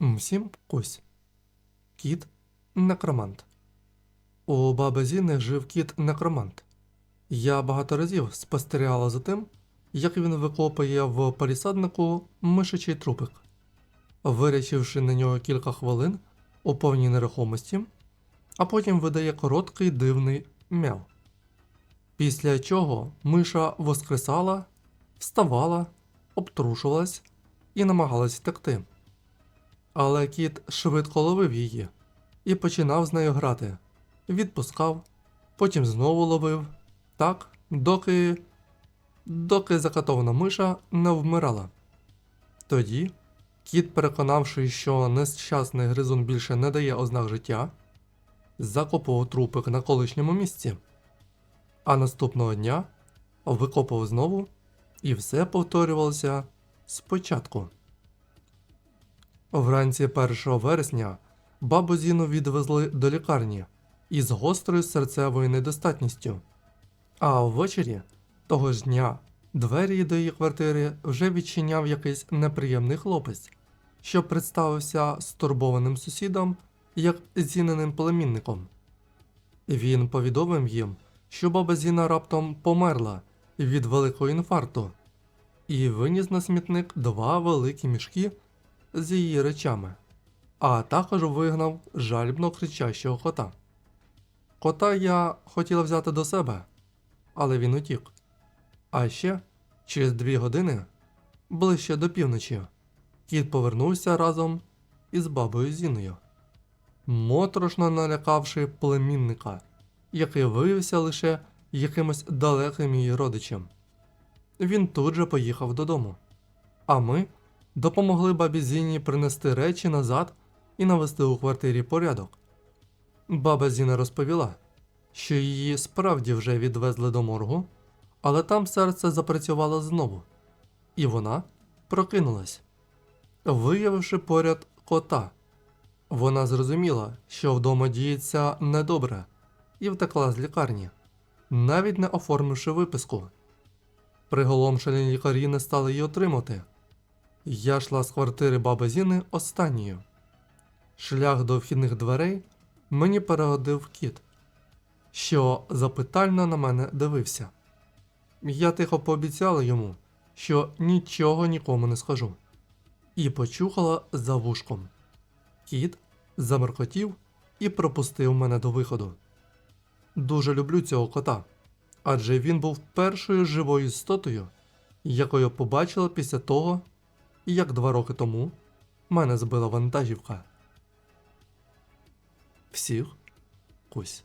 Всім кусь. Кіт некромант. У баби Зіни жив кіт некромант. Я багато разів спостерігала за тим, як він викопує в палісаднику мишачий трупик. Вирячивши на нього кілька хвилин у повній нерухомості, а потім видає короткий дивний мяв. Після чого миша воскресала, вставала, обтрушувалась і намагалась втекти. Але кіт швидко ловив її і починав з нею грати. Відпускав, потім знову ловив, так, доки. доки закатована миша не вмирала. Тоді кіт, переконавшись, що нещасний гризун більше не дає ознак життя, закопував трупик на колишньому місці. А наступного дня викопав знову, і все повторювалося спочатку. Вранці 1 вересня бабу Зіну відвезли до лікарні із гострою серцевою недостатністю. А ввечері того ж дня двері до її квартири вже відчиняв якийсь неприємний хлопець, що представився стурбованим сусідом як зіненим племінником. Він повідомив їм, що баба Зіна раптом померла від великого інфаркту, і виніс на смітник два великі мішки з її речами, а також вигнав жальбно кричащого кота. Кота я хотіла взяти до себе, але він утік. А ще через дві години, ближче до півночі, кіт повернувся разом із бабою Зіною, моторошно налякавши племінника, який виявився лише якимось далеким її родичем. Він тут же поїхав додому, а ми допомогли бабі Зіні принести речі назад і навести у квартирі порядок. Баба Зіна розповіла, що її справді вже відвезли до моргу, але там серце запрацювало знову, і вона прокинулась, виявивши поряд кота. Вона зрозуміла, що вдома діється недобре, і втекла з лікарні, навіть не оформивши виписку. Приголомшені лікарі не стали її отримати. Я йшла з квартири баби Зіни останньою. Шлях до вхідних дверей мені перегодив кіт, що запитально на мене дивився. Я тихо пообіцяла йому, що нічого нікому не скажу, і почухала за вушком. Кіт замеркотів і пропустив мене до виходу. Дуже люблю цього кота, адже він був першою живою істотою, якою побачила після того, як два роки тому мене збила вантажівка. Всіх кусь.